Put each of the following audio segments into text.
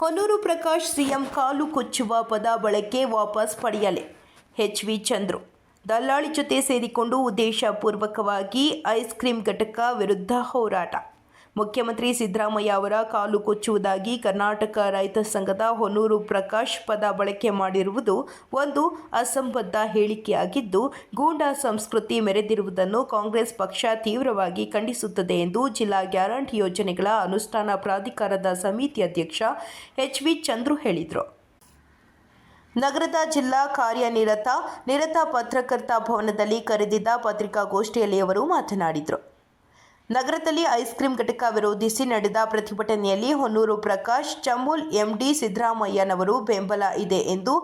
Honnur Prakash CM ಕಾಲು ಕೊಚ್ಚುವ ಪದ ಬಳಕೆ ವಾಪಸ್ ಪಡೆಯಲೆ. ಎಚ್ ವಿ ಚಂದ್ರು, ದಲ್ಲಾಳಿ ಜೊತೆ ಸೇರಿಕೊಂಡು ಉದ್ದೇಶಪೂರ್ವಕವಾಗಿ ಐಸ್ ಕ್ರೀಂ ಘಟಕ ವಿರುದ್ಧ ಹೋರಾಟ. ಮುಖ್ಯಮಂತ್ರಿ ಸಿದ್ದರಾಮಯ್ಯ ಅವರ ಕಾಲು ಕೊಚ್ಚುವುದಾಗಿ ಕರ್ನಾಟಕ ರೈತ ಸಂಘದ ಹೊನ್ನೂರು ಪ್ರಕಾಶ್ ಪದ ಬಳಕೆ ಮಾಡಿರುವುದು ಒಂದು ಅಸಂಬದ್ಧ ಹೇಳಿಕೆಯಾಗಿದ್ದು, ಗೂಂಡಾ ಸಂಸ್ಕೃತಿ ಮೆರೆದಿರುವುದನ್ನು ಕಾಂಗ್ರೆಸ್ ಪಕ್ಷ ತೀವ್ರವಾಗಿ ಖಂಡಿಸುತ್ತದೆ ಎಂದು ಜಿಲ್ಲಾ ಗ್ಯಾರಂಟಿ ಯೋಜನೆಗಳ ಅನುಷ್ಠಾನ ಪ್ರಾಧಿಕಾರದ ಸಮಿತಿ ಅಧ್ಯಕ್ಷ ಎಚ್ ವಿ ಚಂದ್ರು ಹೇಳಿದರು. ನಗರದ ಜಿಲ್ಲಾ ಕಾರ್ಯನಿರತ ನಿರತ ಪತ್ರಕರ್ತ ಭವನದಲ್ಲಿ ಕರೆದಿದ್ದ ಪತ್ರಿಕಾಗೋಷ್ಠಿಯಲ್ಲಿ ಅವರು ಮಾತನಾಡಿದರು. ನಗರದಲ್ಲಿ ಐಸ್ ಕ್ರೀಂ ಘಟಕ ವಿರೋಧಿಸಿ ನಡೆದ ಪ್ರತಿಭಟನೆಯಲ್ಲಿ ಹೊನ್ನೂರು ಪ್ರಕಾಶ್, ಚಮೂಲ್, ಎಂಡಿ ಸಿದ್ದರಾಮಯ್ಯನವರು ಬೆಂಬಲ ಇದೆ ಎಂದು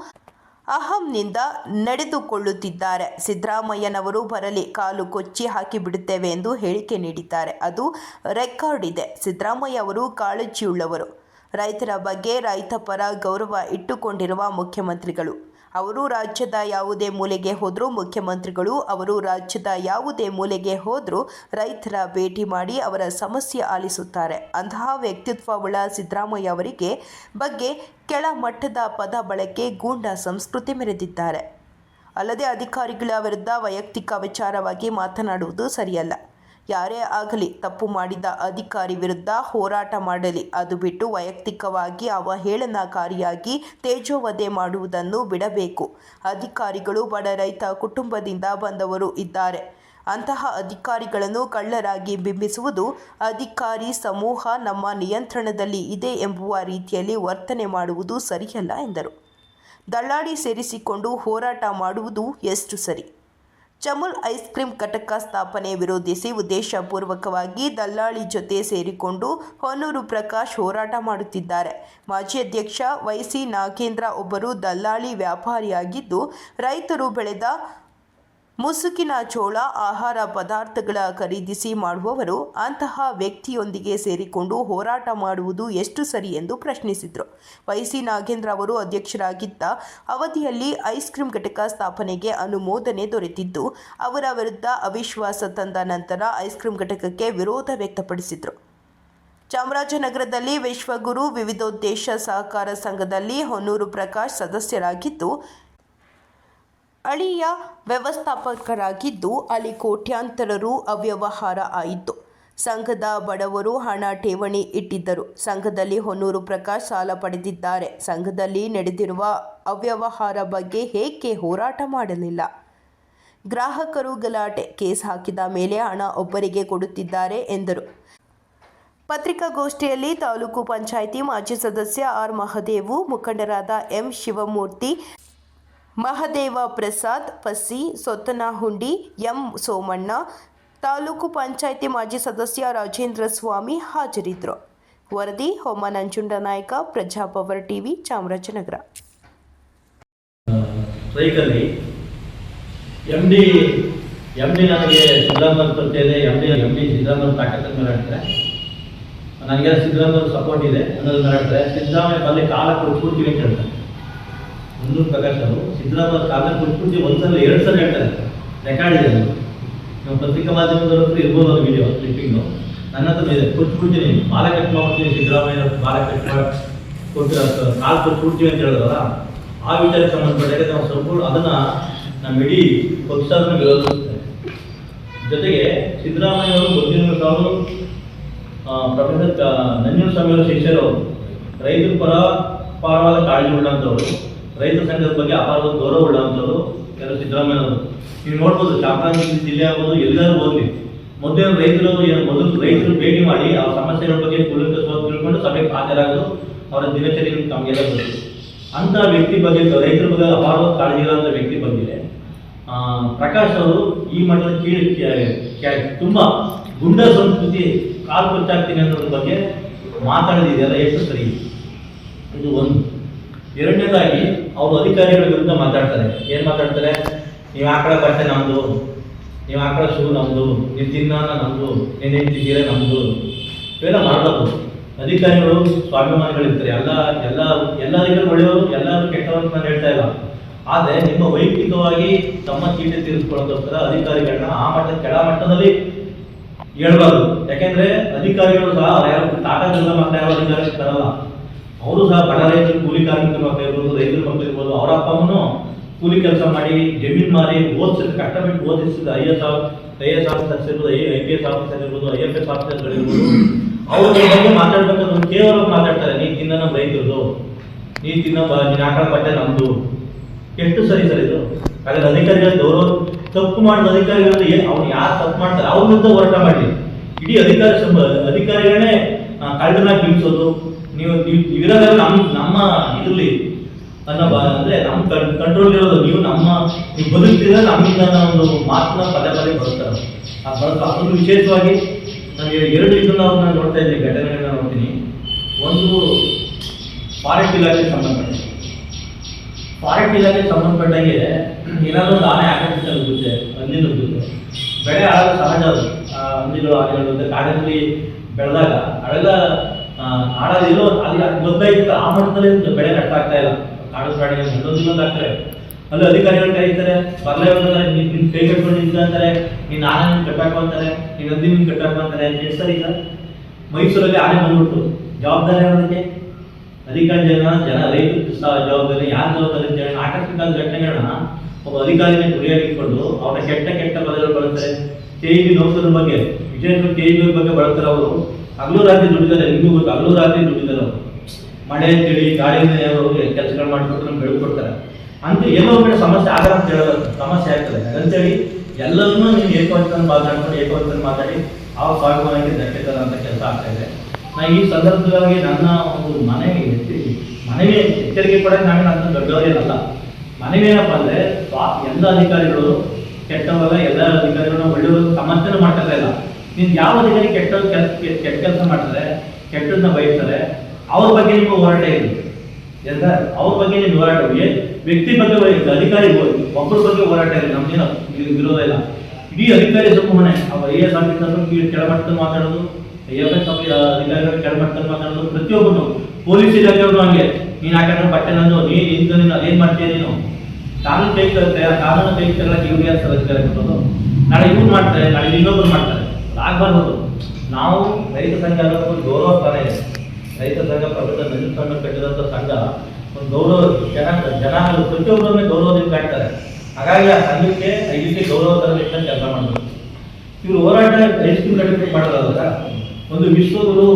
ಅಹಂನಿಂದ ನಡೆದುಕೊಳ್ಳುತ್ತಿದ್ದಾರೆ. ಸಿದ್ದರಾಮಯ್ಯನವರು ಬರಲಿ, ಕಾಲು ಕೊಚ್ಚಿ ಹಾಕಿಬಿಡುತ್ತೇವೆ ಎಂದು ಹೇಳಿಕೆ ನೀಡಿದ್ದಾರೆ. ಅದು ರೆಕಾರ್ಡ್ ಇದೆ. ಸಿದ್ದರಾಮಯ್ಯ ಅವರು ಕಾಳಜಿಯುಳ್ಳವರು. ರೈತರ ಬಗ್ಗೆ ರೈತ ಪರ ಗೌರವ ಇಟ್ಟುಕೊಂಡಿರುವ ಮುಖ್ಯಮಂತ್ರಿಗಳು. ಅವರು ರಾಜ್ಯದ ಯಾವುದೇ ಮೂಲೆಗೆ ಹೋದರೂ ಮುಖ್ಯಮಂತ್ರಿಗಳು ಅವರು ರಾಜ್ಯದ ಯಾವುದೇ ಮೂಲೆಗೆ ಹೋದರೂ ರೈತರ ಭೇಟಿ ಮಾಡಿ ಅವರ ಸಮಸ್ಯೆ ಆಲಿಸುತ್ತಾರೆ. ಅಂತಹ ವ್ಯಕ್ತಿತ್ವವುಳ್ಳ ಸಿದ್ದರಾಮಯ್ಯ ಅವರಿಗೆ ಬಗ್ಗೆ ಕೆಳಮಟ್ಟದ ಪದ ಬಳಕೆ ಗೂಂಡಾ ಸಂಸ್ಕೃತಿ ಮೆರೆದಿದ್ದಾರೆ. ಅಲ್ಲದೆ ಅಧಿಕಾರಿಗಳ ವಿರುದ್ಧ ವೈಯಕ್ತಿಕ ವಿಚಾರವಾಗಿ ಮಾತನಾಡುವುದು ಸರಿಯಲ್ಲ. ಯಾರೇ ಆಗಲಿ ತಪ್ಪು ಮಾಡಿದ ಅಧಿಕಾರಿ ವಿರುದ್ಧ ಹೋರಾಟ ಮಾಡಲಿ. ಅದು ಬಿಟ್ಟು ವೈಯಕ್ತಿಕವಾಗಿ ಅವಹೇಳನಕಾರಿಯಾಗಿ ತೇಜೋವಧೆ ಮಾಡುವುದನ್ನು ಬಿಡಬೇಕು. ಅಧಿಕಾರಿಗಳು, ಬಡ ರೈತ ಕುಟುಂಬದಿಂದ ಬಂದವರು ಇದ್ದಾರೆ. ಅಂತಹ ಅಧಿಕಾರಿಗಳನ್ನು ಕಳ್ಳರಾಗಿ ಬಿಂಬಿಸುವುದು ಅಧಿಕಾರಿ ಸಮೂಹ ನಮ್ಮ ನಿಯಂತ್ರಣದಲ್ಲಿ ಇದೆ ಎಂಬುವ ರೀತಿಯಲ್ಲಿ ವರ್ತನೆ ಮಾಡುವುದು ಸರಿಯಲ್ಲ ಎಂದರು. ದಳ್ಳಾಳಿ ಸೇರಿಸಿಕೊಂಡು ಹೋರಾಟ ಮಾಡುವುದು ಎಷ್ಟು ಸರಿ? ಚಮುಲ್ ಐಸ್ ಕ್ರೀಂ ಘಟಕ ಸ್ಥಾಪನೆ ವಿರೋಧಿಸಿ ಉದ್ದೇಶಪೂರ್ವಕವಾಗಿ ದಲ್ಲಾಳಿ ಜೊತೆ ಸೇರಿಕೊಂಡು ಹೊನ್ನೂರು ಪ್ರಕಾಶ್ ಹೋರಾಟ ಮಾಡುತ್ತಿದ್ದಾರೆ. ಮಾಜಿ ಅಧ್ಯಕ್ಷ ವೈಸಿ ನಾಗೇಂದ್ರ ಒಬ್ಬರು ದಲ್ಲಾಳಿ ವ್ಯಾಪಾರಿಯಾಗಿದ್ದು, ರೈತರು ಬೆಳೆದ ಮುಸುಕಿನ ಚೋಳ ಆಹಾರ ಪದಾರ್ಥಗಳ ಖರೀದಿಸಿ ಮಾಡುವವರು ಅಂತಹ ವ್ಯಕ್ತಿಯೊಂದಿಗೆ ಸೇರಿಕೊಂಡು ಹೋರಾಟ ಮಾಡುವುದು ಎಷ್ಟು ಸರಿ ಎಂದು ಪ್ರಶ್ನಿಸಿದರು. ವೈಸಿ ನಾಗೇಂದ್ರ ಅವರು ಅಧ್ಯಕ್ಷರಾಗಿದ್ದ ಅವಧಿಯಲ್ಲಿ ಐಸ್ ಕ್ರೀಂ ಘಟಕ ಸ್ಥಾಪನೆಗೆ ಅನುಮೋದನೆ ದೊರೆತಿದ್ದು, ಅವರ ವಿರುದ್ಧ ಅವಿಶ್ವಾಸ ತಂದ ನಂತರ ಐಸ್ ಕ್ರೀಂ ಘಟಕಕ್ಕೆ ವಿರೋಧ ವ್ಯಕ್ತಪಡಿಸಿದರು. ಚಾಮರಾಜನಗರದಲ್ಲಿ ವಿಶ್ವಗುರು ವಿವಿಧೋದ್ದೇಶ ಸಹಕಾರ ಸಂಘದಲ್ಲಿ ಹೊನ್ನೂರು ಪ್ರಕಾಶ್ ಸದಸ್ಯರಾಗಿದ್ದು ಅಳಿಯ ವ್ಯವಸ್ಥಾಪಕರಾಗಿದ್ದು ಅಲ್ಲಿ ಕೋಟ್ಯಾಂತರ ರು ಅವ್ಯವಹಾರ ಆಯಿತು. ಸಂಘದ ಬಡವರು ಹಣ ಠೇವಣಿ ಇಟ್ಟಿದ್ದರು. ಸಂಘದಲ್ಲಿ ಹೊನ್ನೂರು ಪ್ರಕಾಶ್ ಸಾಲ ಪಡೆದಿದ್ದಾರೆ. ಸಂಘದಲ್ಲಿ ನಡೆದಿರುವ ಅವ್ಯವಹಾರ ಬಗ್ಗೆ ಏಕೆ ಹೋರಾಟ ಮಾಡಲಿಲ್ಲ? ಗ್ರಾಹಕರು ಗಲಾಟೆ, ಕೇಸ್ ಹಾಕಿದ ಮೇಲೆ ಹಣ ಒಬ್ಬರಿಗೆ ಕೊಡುತ್ತಿದ್ದಾರೆ ಎಂದರು. ಪತ್ರಿಕಾಗೋಷ್ಠಿಯಲ್ಲಿ ತಾಲೂಕು ಪಂಚಾಯಿತಿ ಮಾಜಿ ಸದಸ್ಯ ಆರ್ ಮಹದೇವು ಮುಖಂಡರಾದ ಎಂ ಶಿವಮೂರ್ತಿ ಮಹದೇವ ಪ್ರಸಾದ್ ಪಸ್ಸಿ ಸೊತ್ತನಹುಂಡಿ, ಎಂ ಸೋಮಣ್ಣ, ತಾಲೂಕು ಪಂಚಾಯಿತಿ ಮಾಜಿ ಸದಸ್ಯ ರಾಜೇಂದ್ರ ಸ್ವಾಮಿ ಹಾಜರಿದ್ದರು. ವರದಿ, ಹೋಮ ನಂಜುಂಡನಾಯಕ ಪ್ರಜಾಪವರ್ ಟಿವಿ, ಚಾಮರಾಜನಗರ. ಸ್ಟ್ರೈಕಲ್ಲಿ ಎಂ ಡಿ ಎಂ ಡಿ ನನಗೆ ಸಿದ್ದರಾಮಯ್ಯ ಇದೆ M D M D Siddaramaiah ತಾಕತ್ತ ಮೇಲೆ ನನಗೆ ಸಿದ್ದರಾಮಯ್ಯ ಸಪೋರ್ಟ್ ಇದೆ. ಅನ್ನೋದು ಮೇಲೆ ಹೇಳ್ತಾರೆ. ಸಿದ್ದರಾಮಯ್ಯ ಬಂದು ಕಾಲ ಕೊಟ್ಬಿಡ್ತೀವಿ ಅಂತ ಹೇಳ್ತಾರೆ. ಮುನ್ನೂರು ಪ್ರಕಾಶ್ ಅವರು ಸಿದ್ದರಾಮಯ್ಯ ಕಾಲ ಕೊಟ್ಬಿಡ್ತೀವಿ ಒಂದ್ಸಲ ಎರಡು ಸಲ ಹೇಳ್ತಾರೆ. ರೆಕಾರ್ಡ್ ಇದೆ ನಮ್ಮ ಪತ್ರಿಕಾ ಮಾಧ್ಯಮದವ್ರ ಹತ್ರ ಇರ್ಬೋದು ಅದು ವಿಡಿಯೋ ಕ್ಲಿಪ್ಪಿಂಗು ನನ್ನ ಹತ್ರ ಇದೆ. ಕೊಟ್ಬಿಡ್ತೀನಿ. ಬಾಲ ಕಟ್ ಮಾಡ್ತೀನಿ ಸಿದ್ದರಾಮಯ್ಯ ಬಾಲ ಕಟ್ ಮಾಡಿ ಕೊಟ್ಟು ಕಾಲು ಕೊಟ್ಬಿಡ್ತೀವಿ ಅಂತ ಹೇಳಿದ್ರಲ್ಲ ಆ ವಿಚಾರಕ್ಕೆ ಸಂಬಂಧಪಟ್ಟಾಗ ನಾವು ಸಂಪೂರ್ಣ ಅದನ್ನ ನಮ್ಮ ಇಡೀ ಪಕ್ಷ ಅದನ್ನ ವಿರೋಧಿಸುತ್ತೆ ಜೊತೆಗೆ ಸಿದ್ದರಾಮಯ್ಯ ಅವರು ಗೊತ್ತಿನ ಅವರು ಪ್ರೊಫೆಸರ್ ನಂಜುಸ್ವಾಮಿ ಅವರ ಶಿಷ್ಯರು ಅವರು. ರೈತರ ಪರ ಪಾರವಾದ ಕಾಳಜಿ ಉಳ್ಳಂಥವ್ರು ರೈತ ಸಂಘದ ಬಗ್ಗೆ ಅಪಾರ ಗೌರವ ಉಳ್ಳಂಥವ್ರು ಕೆಲವು ಸಿದ್ದರಾಮಯ್ಯ ಅವರು. ನೀವು ನೋಡ್ಬೋದು, ಚಾಮರಾಜನಗರ ಜಿಲ್ಲೆ ಆಗ್ಬೋದು ಎಲ್ಲರೂ ಹೋಗ್ಲಿ. ಮೊದಲು ರೈತರು ಮೊದಲು ರೈತರು ಭೇಟಿ ಮಾಡಿ ಅವ್ರ ಸಮಸ್ಯೆಗಳ ಬಗ್ಗೆ ಕುಳಿತು ತಿಳ್ಕೊಂಡು ಸಭೆಗೆ ಹಾಜರಾಗಲು ಅವರ ದಿನಚರಿ ತಮಗೆಲ್ಲ ಗೊತ್ತು ಅಂತ ವ್ಯಕ್ತಿ ಬಗ್ಗೆ, ರೈತರ ಬಗ್ಗೆ ಅಪಾರವಾದ ಕಾಳಜಿ ಇರೋಂಥ ವ್ಯಕ್ತಿ ಬಂದಿದೆ. ಪ್ರಕಾಶ್ ಅವರು ಈ ಮಟ್ಟದ ಕೀಳು ತುಂಬ ಗುಂಡ ಸಂಸ್ಕೃತಿ ಕಾಲು ಕೊಚ್ಚಾಗ್ತೀನಿ ಅನ್ನೋದ್ರ ಬಗ್ಗೆ ಮಾತಾಡೋದಿದೆಯಲ್ಲ, ಎಷ್ಟು ಸರಿ? ಇದು ಒಂದು. ಎರಡನೇದಾಗಿ ಅವರು ಅಧಿಕಾರಿಗಳ ವಿರುದ್ಧ ಮಾತಾಡ್ತಾರೆ. ಏನ್ ಮಾತಾಡ್ತಾರೆ? ನೀವು ಆಕಳ ಬಟ್ಟೆ ನಮ್ದು, ನೀವು ಆಕಳ ಶೂ ನಮ್ದು, ನೀವು ತಿನ್ನಾನ ನಮ್ದು ನೀನು ನಿಂತಿದ್ದೀರ ನಮ್ದು. ಇವೆಲ್ಲ ಮಾಡಬಾರ್ದು. ಅಧಿಕಾರಿಗಳು ಸ್ವಾಭಿಮಾನಿಗಳಿರ್ತಾರೆ. ಎಲ್ಲ ಎಲ್ಲ ಎಲ್ಲ ಒಳ್ಳೆಯವರು, ಎಲ್ಲರೂ ಕೆಟ್ಟವರು ನಾನು ಹೇಳ್ತಾ ಇಲ್ಲ. ಆದರೆ ನಿಮ್ಮ ವೈಯಕ್ತಿಕವಾಗಿ ತಮ್ಮ ಚೀಟಿ ತೀರಿಸ್ಕೊಳ್ಳೋದಕ್ಕೋಸ್ಕರ ಅಧಿಕಾರಿಗಳನ್ನ ಆ ಮಟ್ಟ, ಕೆಳ ಮಟ್ಟದಲ್ಲಿ ಹೇಳ್ಬಾರ್ದು ಯಾಕೆಂದ್ರೆ ಅಧಿಕಾರಿಗಳು ಸಹ, ಯಾರು ಜಿಲ್ಲಾ ಮಕ್ಕಳ ಯಾವ ಅಧಿಕಾರಿ ಬರಲ್ಲ ಅವರು ಸಹ ಬಡ ರೈತರು ಕೂಲಿ ಕಾರ್ಮಿಕರ ಮಕ್ಕಳು ಇರ್ಬೋದು ರೈತರ ಮಕ್ಕಳು ಇರ್ಬೋದು ಅವರ ಅಪ್ಪ ಅಮ್ಮನು ಕೂಲಿ ಕೆಲಸ ಮಾಡಿ ಜಮೀನು ಮಾರಿ ಓದಿಸಿದ ಕಷ್ಟಪಟ್ಟು ಓದಿಸಿದ I S I S officers ಇರ್ಬೋದು ಐ ಪಿ ಎಸ್ ಆಫೀಸರ್ ಇರ್ಬೋದು ಐ ಎಫ್ ಎಸ್ ಆಫೀಸರ್ಗಳು ಇರ್ಬೋದು ಅವ್ರ ಮಾತಾಡ್ಬೇಕಾದ್ರೆ ಕೇವಲ ಮಾತಾಡ್ತಾರೆ, ನೀ ತಿನ್ನ ನಮ್ಮ ರೈತರದು, ನೀ ತಿನ್ನ ನೀನ್ ನಮ್ದು. ಎಷ್ಟು ಸರಿ ಸರಿ ಇದು? ಹಾಗಾದ್ರೆ ಅಧಿಕಾರಿಗಳ ಗೌರವ, ತಪ್ಪು ಮಾಡಿದ ಅಧಿಕಾರಿಗಳು ಅವ್ರು ಯಾರು ತಪ್ಪು ಮಾಡ್ತಾರೆ? ಅವ್ರ ವಿರುದ್ಧ ಹೋರಾಟ ಮಾಡಲಿ. ಇಡೀ ಅಧಿಕಾರಿ ಸಂಬ, ಅಧಿಕಾರಿಗಳನ್ನೇ ಕಳ್ಳನಾಗಿ ಬೀಳ್ಸೋದು ನೀವು, ನೀವು- ಇರೋದೆಲ್ಲ ನಮ್ಮ ನಮ್ಮ ಇದರಲ್ಲಿ ಅನ್ನೋ ಅಂದ್ರೆ ನಮ್ಮ ಕಂಟ್ರೋಲ್ ಇರೋದು ನೀವು ನಮ್ಮ, ನೀವು ಬದುಕ್ತಿದ್ರೆ ನಮ್ಮಿಂದ ಒಂದು ಮಾತನ್ನ ಪದೇ ಪದೇ ಬರ್ತಾರೆ ಆ ಸ್ವಲ್ಪ ಅದನ್ನು ವಿಶೇಷವಾಗಿ ನನಗೆ ಎರಡು ಇದನ್ನ ನಾನು ನೋಡ್ತಾ ಇದ್ದೀನಿ, ಘಟನೆಗಳನ್ನ ನೋಡ್ತೀನಿ. ಒಂದು ಫಾರೆಸ್ಟ್ ಇಲಾಖೆಗೆ ಸಂಬಂಧಪಟ್ಟ ಫಾರೆಸ್ಟ್ ಇಲಾಖೆಗೆ ಸಂಬಂಧಪಟ್ಟಂಗೆ ಏನಾದರೂ ಒಂದು ಆನೆ ಆಕರ್ಷಿತ ನುಗ್ಗುತ್ತೆ ಹಂದಿ ನುಗ್ಗುತ್ತೆ ಬೆಳೆ ಆಗ ಸಹಜ ಅದು. ಹಂದಿಗಳು, ಆನೆಗಳು ಮತ್ತೆ ಕಾಡಿನಲ್ಲಿ ಬೆಳೆದಾಗ, ಅವೆಲ್ಲ ಆಡೋದಿಲ್ಲೋ ಅಲ್ಲಿ ಗೊತ್ತಾಯ್ತು ಆ ಮಟ್ಟದಲ್ಲಿ ಬೆಳೆ ನಷ್ಟ ಆಗ್ತಾ ಇಲ್ಲ. ಕಾಡು ಪ್ರಾಣಿ ಇನ್ನೊಂದು ಆಗ್ತಾರೆ ಅಲ್ಲಿ ಅಧಿಕಾರಿಗಳು ಕರೀತಾರೆ ಬರಲೇ ಬರ್ತಾರೆ ನಿನ್ ನಿನ್ ಕೈ ಕಟ್ಕೊಂಡು ನಿಂತ್ಕೊಂತಾರೆ ನೀನ್ ಆನೆ ನಿನ್ ಅಂತಾರೆ, ನೀನ್ ಹಂದಿ ನಿನ್ ಕಟ್ಟಾಕು ಅಂತಾರೆ ಎಷ್ಟು ಸರಿ ಈಗ? ಮೈಸೂರಲ್ಲಿ ಆನೆ ಬಂದ್ಬಿಟ್ಟು ಜವಾಬ್ದಾರಿ ಅದಕ್ಕೆ ಅಧಿಕಾರಿ ಜನ ಜನ ರೈತ ಜವಾಬ್ದಾರಿ ಯಾರು ಜವಾಬ್ದಾರಿ ಅಂತ ಹೇಳಿ ಆಕಸ್ಮಿಕ ಘಟನೆಗಳನ್ನ ಒಬ್ಬ ಅಧಿಕಾರಿನ ಗುರಿಯಾಗಿಟ್ಕೊಂಡು ಅವರ ಕೆಟ್ಟ ಕೆಟ್ಟ ಪದಗಳು ಬಳಸ್ತಾರೆ ಕೆ ಇ ಬಿ ನೌಕರರ ಬಗ್ಗೆ ವಿಶೇಷವಾಗಿ ಕೆ ಇ ಬಿ ಬಗ್ಗೆ ಬಳಸ್ತಾರೆ ಅವರು. ಹಗಲು ರಾತ್ರಿ ದುಡಿದಾರೆ ನಿಮಗೂ ಗೊತ್ತು ಹಗಲು ರಾತ್ರಿ ದುಡಿದಾರೆ ಅವರು. ಮಳೆ ಚಳಿ ಗಾಳಿಯಿಂದ ಅವರು ಕೆಲಸಗಳು ಮಾಡಿಕೊಟ್ಟು ನಮ್ಗೆ ಬೆಳ್ಕೊಡ್ತಾರೆ ಅಂತ ಏನೋ ಕಡೆ ಸಮಸ್ಯೆ ಆಗಲ್ಲ ಅಂತ ಹೇಳೋದು ಸಮಸ್ಯೆ ಆಗ್ತದೆ. ಅಂತೇಳಿ ಎಲ್ಲರನ್ನೂ ನೀವು ಏಕವಚನ ಮಾತಾಡ್ಕೊಂಡು ಏಕವಚನ ಮಾತಾಡಿ ಆ ಸ್ವಾಭಿಮಾನಕ್ಕೆ ದಟ್ಟಿದ್ದಾರೆ ಅಂತ ಕೆಲಸ ಆಗ್ತಾ ಇದೆ. ನಾ ಈ ಸಂದರ್ಭದಲ್ಲಿ ನನ್ನ ಒಂದು ಮನೆಗೆ ಮನೆಗೆ ಎಚ್ಚರಿಕೆ ಕೊಡಕ್ಕೆ ನಾನು ನನ್ನ ದೊಡ್ಡವರೇನಲ್ಲ. ಮನೆಗೇನಪ್ಪ ಅಂದ್ರೆ ಎಲ್ಲ ಅಧಿಕಾರಿಗಳು ಕೆಟ್ಟವಾಗ ಎಲ್ಲ ಅಧಿಕಾರಿಗಳು ಒಳ್ಳೆಯವರು ಸಮರ್ಥನೆ ಮಾಡ್ತಾ ಇಲ್ಲ. ನೀನ್ ಯಾವ ಅಧಿಕಾರಿ ಕೆಟ್ಟ ಕೆಲಸ ಕೆಟ್ಟ ಕೆಲಸ ಮಾಡ್ತಾರೆ ಕೆಟ್ಟದನ್ನ ಬಯಸ್ತಾರೆ ಅವ್ರ ಬಗ್ಗೆ ನಿಮ್ಮ ಹೋರಾಟ ಇದೆ. ಎಲ್ಲ ಅವ್ರ ಬಗ್ಗೆ ನಿಮ್ಗೆ ಹೋರಾಟ ವ್ಯಕ್ತಿ ಬಗ್ಗೆ ಹೋಗಿದ್ದು ಅಧಿಕಾರಿ ಒಬ್ಬರ ಬಗ್ಗೆ ಹೋರಾಟ ಇಲ್ಲ, ನಮ್ಗೇನು ಇದು ವಿರೋಧ ಇಲ್ಲ. ಇಡೀ ಅಧಿಕಾರಿ ಸಮೂಹನೆ ಅವ್ರ ಐ ಎಸ್ ಆಫೀಸರ್ ಮಾತಾಡೋದು ಐ ಎಫ್ ಎಸ್ ಅಧಿಕಾರಿಗಳು ಕೆಳಮಟ್ಟದಲ್ಲಿ ಮಾತಾಡೋದು, ಪ್ರತಿಯೊಬ್ಬನು, ಪೊಲೀಸ್ ಇಲಾಖೆಯವರು ಹಂಗೆ. ನೀನ್ ಯಾಕಂದ್ರೆ ಬಟ್ಟೆ ನಂದು? ನೀನು ಇಂತ ನೀನು ಅದೇನ್ ಮಾಡ್ತೀಯ ನೀನು? ಕಾನೂನು ಕೈ ತರುತ್ತೆ ಕಾನೂನು ತಗೊಳಕ್ಕೆ ಇವ್ರಿಗೆ ಅಂತ ಅಧಿಕಾರಿ ಕೊಡೋದು ನಾಳೆ ಇವ್ರು ಮಾಡ್ತಾರೆ, ನಾಳೆ ಇನ್ನೊಬ್ರು ಮಾಡ್ತಾರೆ. ಆಗ್ಬಾರ್ದು. ನಾವು ರೈತ ಸಂಘ ಅನ್ನೋದು ಒಂದು ಗೌರವ ಸ್ಥಾನ ಇದೆ. ರೈತ ಸಂಘ ಪ್ರಭುತ್ವ ಸಂಘ ಕಟ್ಟಿದಂಥ ಸಂಘ, ಒಂದು ಗೌರವ ಜನ ಜನ ಪ್ರತಿಯೊಬ್ಬರನ್ನೇ ಗೌರವದಿಂದ ಕಾಣ್ತಾರೆ. ಹಾಗಾಗಿ ಆ ಸಂಘಕ್ಕೆ ಐದಕ್ಕೆ ಗೌರವ ತರಬೇಕಂತ ಕೆಲಸ ಮಾಡಬೇಕು. ಇವರು ಹೋರಾಟ ಐಸ್ ಕ್ರೀಮ್ ಕಟ್ಟಿಗೆ ಮಾಡೋದಾದ್ರೆ ಒಂದು ವಿಶ್ವಗುರು